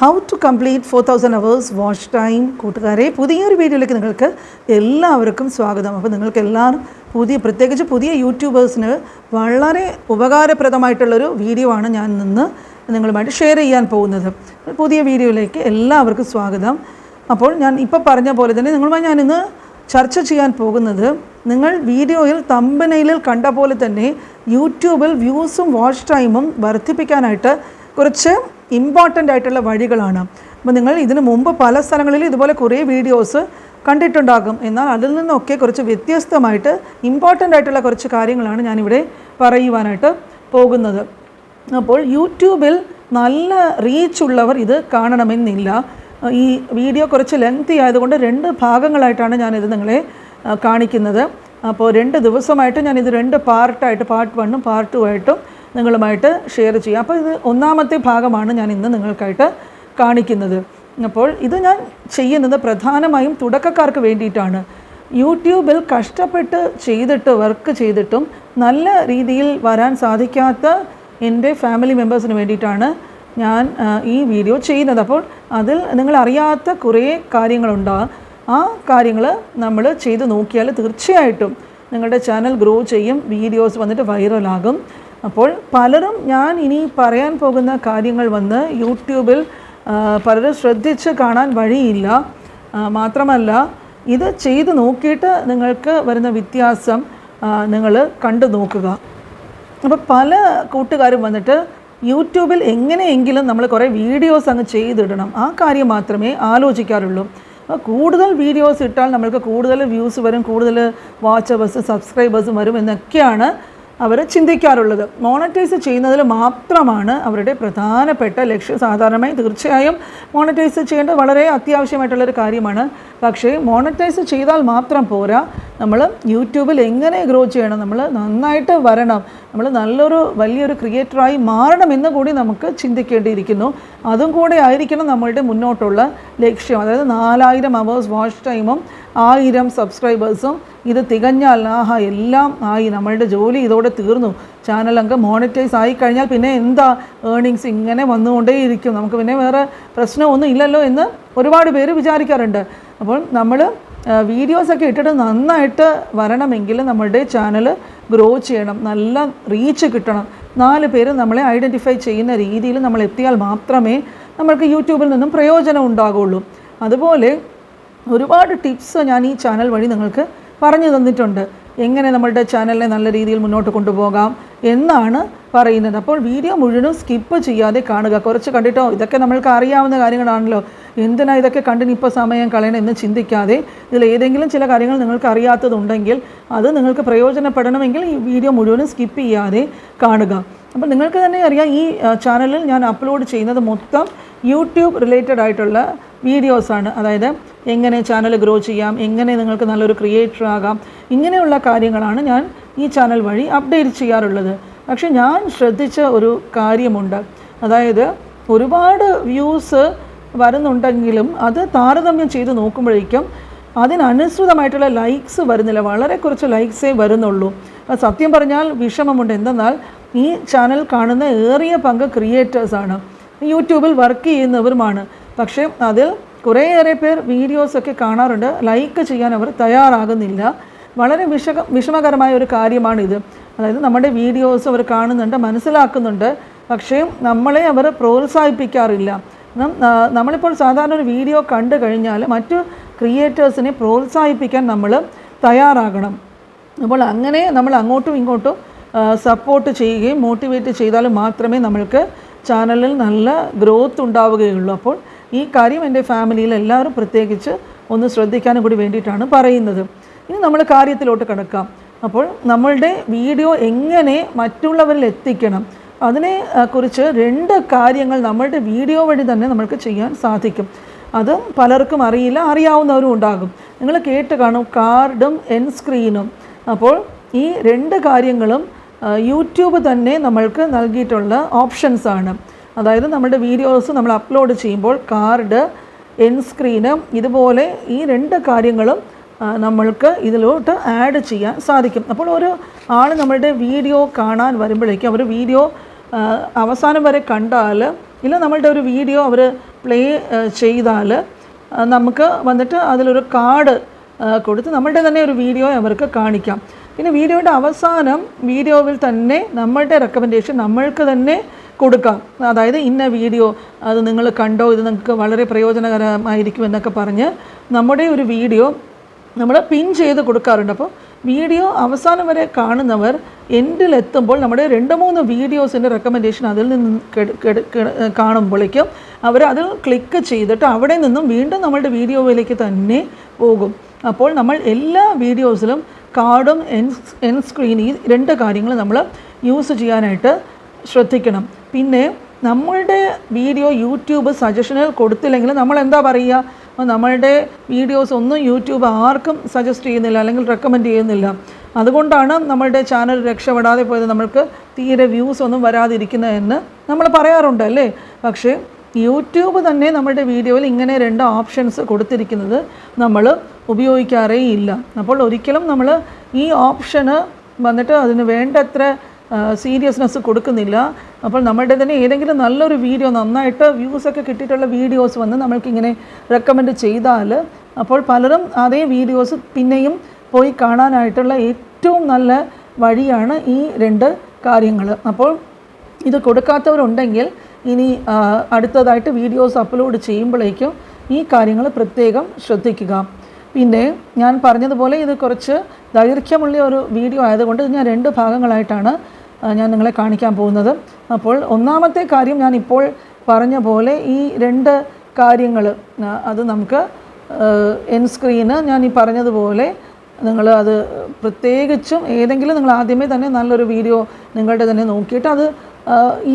How to complete four thousand hours watch time കൂട്ടുകാരെ പുതിയൊരു വീഡിയോയിലേക്ക് നിങ്ങൾക്ക് എല്ലാവർക്കും സ്വാഗതം. അപ്പോൾ നിങ്ങൾക്ക് എല്ലാവരും പുതിയ പ്രത്യേകിച്ച് പുതിയ യൂട്യൂബേഴ്സിന് വളരെ ഉപകാരപ്രദമായിട്ടുള്ളൊരു വീഡിയോ ആണ് ഞാൻ നിന്ന് നിങ്ങളുമായിട്ട് ഷെയർ ചെയ്യാൻ പോകുന്നത്. പുതിയ വീഡിയോയിലേക്ക് എല്ലാവർക്കും സ്വാഗതം. അപ്പോൾ ഞാൻ ഇപ്പോൾ പറഞ്ഞ പോലെ തന്നെ നിങ്ങളുമായി ഞാനിന്ന് ചർച്ച ചെയ്യാൻ പോകുന്നത് നിങ്ങൾ വീഡിയോയിൽ തമ്പനയിലിൽ കണ്ട പോലെ തന്നെ യൂട്യൂബിൽ വ്യൂസും വാച്ച് ടൈമും വർദ്ധിപ്പിക്കാനായിട്ട് കുറച്ച് ഇമ്പോർട്ടന്റ് ആയിട്ടുള്ള വഴികളാണ്. അപ്പോൾ നിങ്ങൾ ഇതിനു മുമ്പ് പല സ്ഥലങ്ങളിൽ ഇതുപോലെ കുറേ വീഡിയോസ് കണ്ടിട്ടുണ്ടാകും. എന്നാൽ അതിൽ നിന്നൊക്കെ കുറച്ച് വ്യത്യസ്തമായിട്ട് ഇമ്പോർട്ടന്റ് ആയിട്ടുള്ള കുറച്ച് കാര്യങ്ങളാണ് ഞാനിവിടെ പറയുവാനായിട്ട് പോകുന്നത്. അപ്പോൾ യൂട്യൂബിൽ നല്ല റീച്ച് ഉള്ളവർ ഇത് കാണണമെന്നില്ല. ഈ വീഡിയോ കുറച്ച് ലെങ്തി ആയതുകൊണ്ട് രണ്ട് ഭാഗങ്ങളായിട്ടാണ് ഞാനിത് നിങ്ങളെ കാണിക്കുന്നത്. അപ്പോൾ രണ്ട് ദിവസമായിട്ട് ഞാനിത് രണ്ട് പാർട്ടായിട്ട് പാർട്ട് വണ്ണും പാർട്ട് ടു ആയിട്ടും നിങ്ങളുമായിട്ട് ഷെയർ ചെയ്യാം. അപ്പോൾ ഇത് ഒന്നാമത്തെ ഭാഗമാണ് ഞാൻ ഇന്ന് നിങ്ങൾക്കായിട്ട് കാണിക്കുന്നത്. അപ്പോൾ ഇത് ഞാൻ ചെയ്യുന്നത് പ്രധാനമായും തുടക്കക്കാർക്ക് വേണ്ടിയിട്ടാണ്. യൂട്യൂബിൽ കഷ്ടപ്പെട്ട് ചെയ്തിട്ട് വർക്ക് ചെയ്തിട്ടും നല്ല രീതിയിൽ വരാൻ സാധിക്കാത്ത എന്റെ ഫാമിലി മെമ്പേഴ്സിന് വേണ്ടിയിട്ടാണ് ഞാൻ ഈ വീഡിയോ ചെയ്യുന്നത്. അപ്പോൾ അതിൽ നിങ്ങൾ അറിയാത്ത കുറേ കാര്യങ്ങളുണ്ടാകും ആ കാര്യങ്ങൾ നമ്മൾ ചെയ്ത് നോക്കിയാൽ തീർച്ചയായിട്ടും നിങ്ങളുടെ ചാനൽ ഗ്രോ ചെയ്യും വീഡിയോസ് വന്നിട്ട് വൈറലാകും അപ്പോൾ പലരും ഞാൻ ഇനി പറയാൻ പോകുന്ന കാര്യങ്ങൾ വന്ന് യൂട്യൂബിൽ പലരും ശ്രദ്ധിച്ച് കാണാൻ വഴിയില്ല. മാത്രമല്ല ഇത് ചെയ്ത് നോക്കിയിട്ട് നിങ്ങൾക്ക് വരുന്ന വ്യത്യാസം നിങ്ങൾ കണ്ടു നോക്കുക. അപ്പോൾ പല കൂട്ടുകാരും വന്നിട്ട് യൂട്യൂബിൽ എങ്ങനെയെങ്കിലും നമ്മൾ കുറേ വീഡിയോസ് അങ്ങ് ചെയ്തിടണം. ആ കാര്യം മാത്രമേ ആലോചിക്കാറുള്ളൂ. അപ്പോൾ കൂടുതൽ വീഡിയോസ് ഇട്ടാൽ നമ്മൾക്ക് കൂടുതൽ വ്യൂസ് വരും കൂടുതൽ വാച്ചവേഴ്സ് സബ്സ്ക്രൈബേഴ്സും വരും എന്നൊക്കെയാണ് അവർ ചിന്തിക്കാറുള്ളത്. മോണറ്റൈസ് ചെയ്യുന്നതിൽ മാത്രമാണ് അവരുടെ പ്രധാനപ്പെട്ട ലക്ഷ്യം. സാധാരണമായി തീർച്ചയായും മോണറ്റൈസ് ചെയ്യേണ്ടത് വളരെ അത്യാവശ്യമായിട്ടുള്ളൊരു കാര്യമാണ്. പക്ഷേ മോണറ്റൈസ് ചെയ്താൽ മാത്രം പോരാ. നമ്മൾ യൂട്യൂബിൽ എങ്ങനെ ഗ്രോ ചെയ്യണം നമ്മൾ നന്നായിട്ട് വരണം നമ്മൾ നല്ലൊരു വലിയൊരു ക്രിയേറ്ററായി മാറണമെന്ന് കൂടി നമുക്ക് ചിന്തിക്കേണ്ടിയിരിക്കുന്നു. അതും കൂടെ ആയിരിക്കണം നമ്മളുടെ മുന്നോട്ടുള്ള ലക്ഷ്യം. അതായത് നാലായിരം അവേഴ്സ് വാച്ച് ടൈമും ആയിരം സബ്സ്ക്രൈബേഴ്സും ഇത് തികഞ്ഞാൽ ആഹാ എല്ലാം ആയി നമ്മളുടെ ജോലി ഇതോടെ തീർന്നു. ചാനൽ അങ്ങ് മോണിറ്റൈസ് ആയി കഴിഞ്ഞാൽ പിന്നെ എന്താ? ഏർണിങ്സ് ഇങ്ങനെ വന്നുകൊണ്ടേയിരിക്കും. നമുക്ക് പിന്നെ വേറെ പ്രശ്നമൊന്നും ഇല്ലല്ലോ എന്ന് ഒരുപാട് പേര് വിചാരിക്കാറുണ്ട്. അപ്പോൾ നമ്മൾ വീഡിയോസൊക്കെ ഇട്ടിട്ട് നന്നായിട്ട് വരണമെങ്കിൽ നമ്മളുടെ ചാനൽ ഗ്രോ ചെയ്യണം നല്ല റീച്ച് കിട്ടണം. നാല് പേര് നമ്മളെ ഐഡന്റിഫൈ ചെയ്യുന്ന രീതിയിൽ നമ്മൾ എത്തിയാൽ മാത്രമേ നമ്മൾക്ക് യൂട്യൂബിൽ നിന്നും പ്രയോജനം ഉണ്ടാകുള്ളൂ അതുപോലെ ഒരുപാട് ടിപ്സ് ഞാൻ ഈ ചാനൽ വഴി നിങ്ങൾക്ക് പറഞ്ഞു തന്നിട്ടുണ്ട്. എങ്ങനെ നമ്മളുടെ ചാനലിനെ നല്ല രീതിയിൽ മുന്നോട്ട് കൊണ്ടുപോകാം എന്നാണ് പറയുന്നത്. അപ്പോൾ വീഡിയോ മുഴുവനും സ്കിപ്പ് ചെയ്യാതെ കാണുക. കുറച്ച് കണ്ടിട്ടോ? ഇതൊക്കെ നമ്മൾക്ക് അറിയാവുന്ന കാര്യങ്ങളാണല്ലോ. എന്തിനാ ഇതൊക്കെ കണ്ടിന് ഇപ്പോൾ സമയം കളയണം എന്ന് ചിന്തിക്കാതെ ഇതിൽ ഏതെങ്കിലും ചില കാര്യങ്ങൾ നിങ്ങൾക്ക് അറിയാത്തതുണ്ടെങ്കിൽ അത് നിങ്ങൾക്ക് പ്രയോജനപ്പെടണമെങ്കിൽ ഈ വീഡിയോ മുഴുവനും സ്കിപ്പ് ചെയ്യാതെ കാണുക. അപ്പോൾ നിങ്ങൾക്ക് തന്നെ അറിയാം ഈ ചാനലിൽ ഞാൻ അപ്ലോഡ് ചെയ്യുന്നത് മൊത്തം യൂട്യൂബ് റിലേറ്റഡ് ആയിട്ടുള്ള വീഡിയോസാണ് അതായത് എങ്ങനെ ചാനൽ ഗ്രോ ചെയ്യാം എങ്ങനെ നിങ്ങൾക്ക് നല്ലൊരു ക്രിയേറ്റർ ആകാം ഇങ്ങനെയുള്ള കാര്യങ്ങളാണ് ഞാൻ ഈ ചാനൽ വഴി അപ്ഡേറ്റ് ചെയ്യാറുള്ളത്. പക്ഷേ ഞാൻ ശ്രദ്ധിച്ച ഒരു കാര്യമുണ്ട്. അതായത് ഒരുപാട് വ്യൂസ് വരുന്നുണ്ടെങ്കിലും അത് താരതമ്യം ചെയ്ത് നോക്കുമ്പോഴേക്കും അതിനനുസൃതമായിട്ടുള്ള ലൈക്സ് വരുന്നില്ല. വളരെ കുറച്ച് ലൈക്സേ വരുന്നുള്ളൂ. സത്യം പറഞ്ഞാൽ വിഷമമുണ്ട്. എന്തെന്നാൽ ഈ ചാനൽ കാണുന്ന ഏറിയ പങ്ക് ക്രിയേറ്റേഴ്സാണ് യൂട്യൂബിൽ വർക്ക് ചെയ്യുന്നവരുമാണ്. പക്ഷേ അതിൽ കുറേയേറെ പേർ വീഡിയോസൊക്കെ കാണാറുണ്ട്. ലൈക്ക് ചെയ്യാൻ അവർ തയ്യാറാകുന്നില്ല. വളരെ വിഷക വിഷമകരമായ ഒരു കാര്യമാണിത്. അതായത് നമ്മുടെ വീഡിയോസ് അവർ കാണുന്നുണ്ട് മനസ്സിലാക്കുന്നുണ്ട്. പക്ഷേ നമ്മളെ അവർ പ്രോത്സാഹിപ്പിക്കാറില്ല. നമ്മളിപ്പോൾ സാധാരണ ഒരു വീഡിയോ കണ്ടു കഴിഞ്ഞാൽ മറ്റു ക്രിയേറ്റേഴ്സിനെ പ്രോത്സാഹിപ്പിക്കാൻ നമ്മൾ തയ്യാറാകണം. അപ്പോൾ അങ്ങനെ നമ്മൾ അങ്ങോട്ടും ഇങ്ങോട്ടും സപ്പോർട്ട് ചെയ്യുകയും മോട്ടിവേറ്റ് ചെയ്താൽ മാത്രമേ നമ്മൾക്ക് ചാനലിൽ നല്ല ഗ്രോത്ത് ഉണ്ടാവുകയുള്ളൂ. അപ്പോൾ ഈ കാര്യം എന്റെ ഫാമിലിയിൽ എല്ലാവരും പ്രത്യേകിച്ച് ഒന്ന് ശ്രദ്ധിക്കാനും കൂടി വേണ്ടിയിട്ടാണ് പറയുന്നത്. ഇനി നമ്മൾ കാര്യത്തിലോട്ട് കിടക്കാം. അപ്പോൾ നമ്മളുടെ വീഡിയോ എങ്ങനെ മറ്റുള്ളവരിൽ എത്തിക്കണം? അതിനെ കുറിച്ച് രണ്ട് കാര്യങ്ങൾ നമ്മളുടെ വീഡിയോ വഴി തന്നെ നമ്മൾക്ക് ചെയ്യാൻ സാധിക്കും. അത് പലർക്കും അറിയില്ല അറിയാവുന്നവരും ഉണ്ടാകും. നിങ്ങൾ കേട്ട് കാണും കാർഡും എൻ സ്ക്രീനും. അപ്പോൾ ഈ രണ്ട് കാര്യങ്ങളും യൂട്യൂബ് തന്നെ നമ്മൾക്ക് നൽകിയിട്ടുള്ള ഓപ്ഷൻസ് ആണ്. അതായത് നമ്മുടെ വീഡിയോസ് നമ്മൾ അപ്ലോഡ് ചെയ്യുമ്പോൾ കാർഡ് എൻ സ്ക്രീന് ഇതുപോലെ ഈ രണ്ട് കാര്യങ്ങളും നമ്മൾക്ക് ഇതിലോട്ട് ആഡ് ചെയ്യാൻ സാധിക്കും. അപ്പോൾ ഒരു ആൾ നമ്മളുടെ വീഡിയോ കാണാൻ വരുമ്പോഴേക്കും അവർ വീഡിയോ അവസാനം വരെ കണ്ടാൽ ഇല്ല നമ്മളുടെ ഒരു വീഡിയോ അവർ പ്ലേ ചെയ്താൽ നമുക്ക് വന്നിട്ട് അതിലൊരു കാർഡ് കൊടുത്ത് നമ്മളുടെ തന്നെ ഒരു വീഡിയോ അവർക്ക് കാണിക്കാം. പിന്നെ വീഡിയോയുടെ അവസാനം വീഡിയോവിൽ തന്നെ നമ്മളുടെ റെക്കമെൻഡേഷൻ നമ്മൾക്ക് തന്നെ കൊടുക്കാം. അതായത് ഇന്ന വീഡിയോ അത് നിങ്ങൾ കണ്ടോ ഇത് നിങ്ങൾക്ക് വളരെ പ്രയോജനകരമായിരിക്കും എന്നൊക്കെ പറഞ്ഞ് നമ്മുടെ ഒരു വീഡിയോ നമ്മൾ പിൻ ചെയ്ത് കൊടുക്കാറുണ്ട്. അപ്പോൾ വീഡിയോ അവസാനം വരെ കാണുന്നവർ എൻഡിലെത്തുമ്പോൾ നമ്മുടെ രണ്ട് മൂന്ന് വീഡിയോസിന്റെ റെക്കമെൻഡേഷൻ അതിൽ നിന്ന് കാണുമ്പോഴേക്കും അവർ അത് ക്ലിക്ക് ചെയ്തിട്ട് അവിടെ നിന്നും വീണ്ടും നമ്മളുടെ വീഡിയോയിലേക്ക് തന്നെ പോകും. അപ്പോൾ നമ്മൾ എല്ലാ വീഡിയോസിലും കാർഡും എൻ എൻ സ്ക്രീൻ ഈ രണ്ട് കാര്യങ്ങൾ നമ്മൾ യൂസ് ചെയ്യാനായിട്ട് ശ്രദ്ധിക്കണം. പിന്നെ നമ്മളുടെ വീഡിയോ യൂട്യൂബ് സജഷനിൽ കൊടുത്തില്ലെങ്കിൽ നമ്മൾ എന്താ പറയുക? അപ്പോൾ നമ്മളുടെ വീഡിയോസ് ഒന്നും യൂട്യൂബ് ആർക്കും സജസ്റ്റ് ചെയ്യുന്നില്ല അല്ലെങ്കിൽ റെക്കമെൻഡ് ചെയ്യുന്നില്ല. അതുകൊണ്ടാണ് നമ്മളുടെ ചാനൽ രക്ഷപ്പെടാതെ പോയത്. നമ്മൾക്ക് തീരെ വ്യൂസ് ഒന്നും വരാതിരിക്കുന്നതെന്ന് നമ്മൾ പറയാറുണ്ട് അല്ലേ? പക്ഷേ യൂട്യൂബ് തന്നെ നമ്മുടെ വീഡിയോയിൽ ഇങ്ങനെ രണ്ട് ഓപ്ഷൻസ് കൊടുത്തിരിക്കുന്നത് നമ്മൾ ഉപയോഗിക്കാറേ ഇല്ല. അപ്പോൾ ഒരിക്കലും നമ്മൾ ഈ ഓപ്ഷന് വന്നിട്ട് അതിന് വേണ്ടത്ര സീരിയസ്നെസ് കൊടുക്കുന്നില്ല. അപ്പോൾ നമ്മളുടെ തന്നെ ഏതെങ്കിലും നല്ലൊരു വീഡിയോ നന്നായിട്ട് വ്യൂസൊക്കെ കിട്ടിയിട്ടുള്ള വീഡിയോസ് വന്ന് നമ്മൾക്കിങ്ങനെ റെക്കമെൻഡ് ചെയ്താൽ അപ്പോൾ പലരും അതേ വീഡിയോസ് പിന്നെയും പോയി കാണാനായിട്ടുള്ള ഏറ്റവും നല്ല വഴിയാണ് ഈ രണ്ട് കാര്യങ്ങൾ അപ്പോൾ ഇത് കൊടുക്കാത്തവരുണ്ടെങ്കിൽ ഇനി അടുത്തതായിട്ട് വീഡിയോസ് അപ്ലോഡ് ചെയ്യുമ്പോഴേക്കും ഈ കാര്യങ്ങൾ പ്രത്യേകം ശ്രദ്ധിക്കുക. പിന്നെ ഞാൻ പറഞ്ഞതുപോലെ ഇത് കുറച്ച് ദൈർഘ്യമുള്ള ഒരു വീഡിയോ ആയതുകൊണ്ട് ഞാൻ രണ്ട് ഭാഗങ്ങളായിട്ടാണ് ഞാൻ നിങ്ങളെ കാണിക്കാൻ പോകുന്നത്. അപ്പോൾ ഒന്നാമത്തെ കാര്യം ഞാൻ ഇപ്പോൾ പറഞ്ഞ പോലെ ഈ രണ്ട് കാര്യങ്ങൾ അത് നമുക്ക് എൻ സ്ക്രീന് ഞാൻ ഈ പറഞ്ഞതുപോലെ നിങ്ങൾ അത് പ്രത്യേകിച്ചും ഏതെങ്കിലും നിങ്ങൾ ആദ്യമേ തന്നെ നല്ലൊരു വീഡിയോ നിങ്ങളുടെ തന്നെ നോക്കിയിട്ട് അത്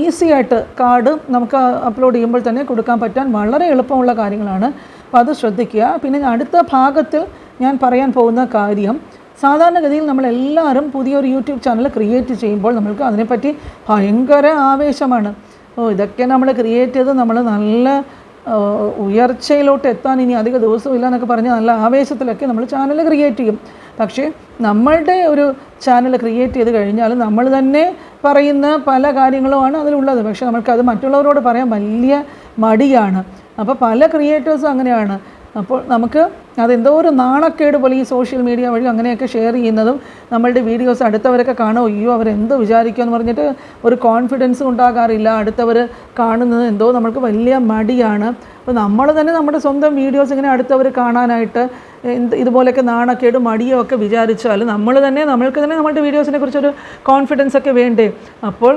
ഈസി ആയിട്ട് കാർഡ് നമുക്ക് അപ്ലോഡ് ചെയ്യുമ്പോൾ തന്നെ കൊടുക്കാൻ പറ്റാൻ വളരെ എളുപ്പമുള്ള കാര്യങ്ങളാണ്. അപ്പോൾ അത് ശ്രദ്ധിക്കുക. പിന്നെ അടുത്ത ഭാഗത്തിൽ ഞാൻ പറയാൻ പോകുന്ന കാര്യം സാധാരണഗതിയിൽ നമ്മളെല്ലാവരും പുതിയൊരു യൂട്യൂബ് ചാനൽ ക്രിയേറ്റ് ചെയ്യുമ്പോൾ നമ്മൾക്ക് അതിനെപ്പറ്റി ഭയങ്കര ആവേശമാണ്. ഓ ഇതൊക്കെ നമ്മൾ ക്രിയേറ്റ് ചെയ്ത് നമ്മൾ നല്ല ഉയർച്ചയിലോട്ട് എത്താൻ ഇനി അധിക ദിവസമില്ല എന്നൊക്കെ പറഞ്ഞ് നല്ല ആവേശത്തിലൊക്കെ നമ്മൾ ചാനൽ ക്രിയേറ്റ് ചെയ്യും. പക്ഷേ നമ്മളുടെ ഒരു ചാനൽ ക്രിയേറ്റ് ചെയ്ത് കഴിഞ്ഞാൽ നമ്മൾ തന്നെ പറയുന്ന പല കാര്യങ്ങളുമാണ് അതിലുള്ളത്. പക്ഷേ നമുക്കത് മറ്റുള്ളവരോട് പറയാൻ വലിയ മടിയാണ്. അപ്പോൾ പല ക്രിയേറ്റേഴ്സും അങ്ങനെയാണ്. അപ്പോൾ നമുക്ക് അതെന്തോ ഒരു നാണക്കേട് പോലെ ഈ സോഷ്യൽ മീഡിയ വഴി അങ്ങനെയൊക്കെ ഷെയർ ചെയ്യുന്നതും നമ്മളുടെ വീഡിയോസ് അടുത്തവരൊക്കെ കാണുമോ അയ്യോ അവരെന്ത് വിചാരിക്കുമെന്ന് പറഞ്ഞിട്ട് ഒരു കോൺഫിഡൻസ് ഉണ്ടാകാറില്ല. അടുത്തവർ കാണുന്നത് എന്തോ നമുക്ക് വലിയ മടിയാണ്. അപ്പോൾ നമ്മൾ തന്നെ നമ്മുടെ സ്വന്തം വീഡിയോസ് ഇങ്ങനെ അടുത്തവർ കാണാനായിട്ട് എന്ത് ഇതുപോലെയൊക്കെ നാണക്കേട് മടിയോ ഒക്കെ വിചാരിച്ചാൽ നമ്മൾ തന്നെ നമ്മൾക്ക് തന്നെ നമ്മളുടെ വീഡിയോസിനെ കുറിച്ചൊരു കോൺഫിഡൻസ് ഒക്കെ വേണ്ടേ? അപ്പോൾ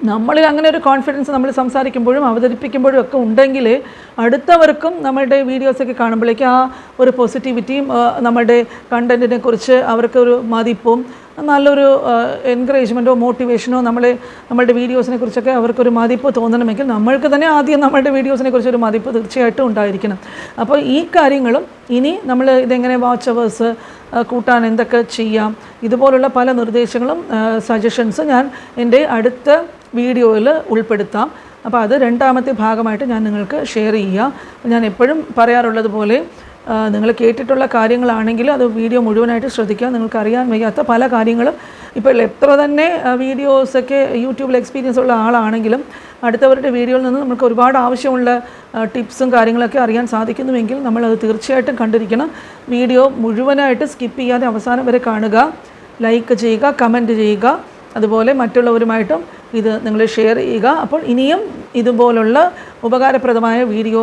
നമ്മളിൽ അങ്ങനെ ഒരു കോൺഫിഡൻസ് നമ്മൾ സംസാരിക്കുമ്പോഴും അവതരിപ്പിക്കുമ്പോഴും ഒക്കെ ഉണ്ടെങ്കിൽ അടുത്തവർക്കും നമ്മളുടെ വീഡിയോസൊക്കെ കാണുമ്പോഴേക്കും ആ ഒരു പോസിറ്റിവിറ്റിയും നമ്മുടെ കണ്ടന്റിനെ കുറിച്ച് അവർക്കൊരു മതിപ്പും നല്ലൊരു എൻകറേജ്മെന്റോ മോട്ടിവേഷനോ നമ്മൾ നമ്മളുടെ വീഡിയോസിനെ കുറിച്ചൊക്കെ അവർക്കൊരു മതിപ്പ് തോന്നണമെങ്കിൽ നമ്മൾക്ക് തന്നെ ആദ്യം നമ്മളുടെ വീഡിയോസിനെ കുറിച്ചൊരു മതിപ്പ് തീർച്ചയായിട്ടും ഉണ്ടായിരിക്കണം. അപ്പോൾ ഈ കാര്യങ്ങളും ഇനി നമ്മൾ ഇതെങ്ങനെ വാച്ച് അവേഴ്സ് കൂട്ടാൻ എന്തൊക്കെ ചെയ്യാം ഇതുപോലുള്ള പല നിർദ്ദേശങ്ങളും സജഷൻസ് ഞാൻ എന്റെ അടുത്ത വീഡിയോയിൽ ഉൾപ്പെടുത്താം. അപ്പോൾ അത് രണ്ടാമത്തെ ഭാഗമായിട്ട് ഞാൻ നിങ്ങൾക്ക് ഷെയർ ചെയ്യാം ഞാൻ എപ്പോഴും പറയാറുള്ളത് പോലെ നിങ്ങൾ കേട്ടിട്ടുള്ള കാര്യങ്ങളാണെങ്കിൽ അത് വീഡിയോ മുഴുവനായിട്ട് ശ്രദ്ധിക്കുക. നിങ്ങൾക്ക് അറിയാൻ വയ്യാത്ത പല കാര്യങ്ങളും. ഇപ്പോൾ എത്ര തന്നെ വീഡിയോസൊക്കെ യൂട്യൂബിൽ എക്സ്പീരിയൻസ് ഉള്ള ആളാണെങ്കിലും അടുത്തവരുടെ വീഡിയോയിൽ നിന്ന് നമുക്ക് ഒരുപാട് ആവശ്യമുള്ള ടിപ്സും കാര്യങ്ങളൊക്കെ അറിയാൻ സാധിക്കുന്നുവെങ്കിൽ നമ്മളത് തീർച്ചയായിട്ടും കണ്ടിരിക്കണം. വീഡിയോ മുഴുവനായിട്ട് സ്കിപ്പ് ചെയ്യാതെ അവസാനം വരെ കാണുക. ലൈക്ക് ചെയ്യുക കമന്റ് ചെയ്യുക. അതുപോലെ മറ്റുള്ളവരുമായിട്ടും ഇത് നിങ്ങൾ ഷെയർ ചെയ്യുക. അപ്പോൾ ഇനിയും ഇതുപോലുള്ള ഉപകാരപ്രദമായ വീഡിയോ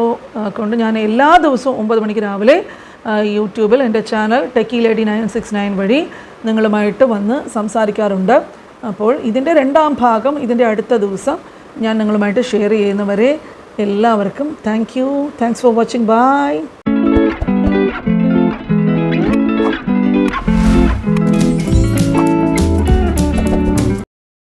കൊണ്ട് ഞാൻ എല്ലാ ദിവസവും ഒമ്പത് മണിക്ക് രാവിലെ യൂട്യൂബിൽ എന്റെ channel techie lady nine six nine വഴി നിങ്ങളുമായിട്ട് വന്ന് സംസാരിക്കാറുണ്ട്. അപ്പോൾ ഇതിന്റെ രണ്ടാം ഭാഗം ഇതിന്റെ അടുത്ത ദിവസം ഞാൻ നിങ്ങളുമായിട്ട് ഷെയർ ചെയ്യുന്നവരെ എല്ലാവർക്കും thank you thanks for watching bye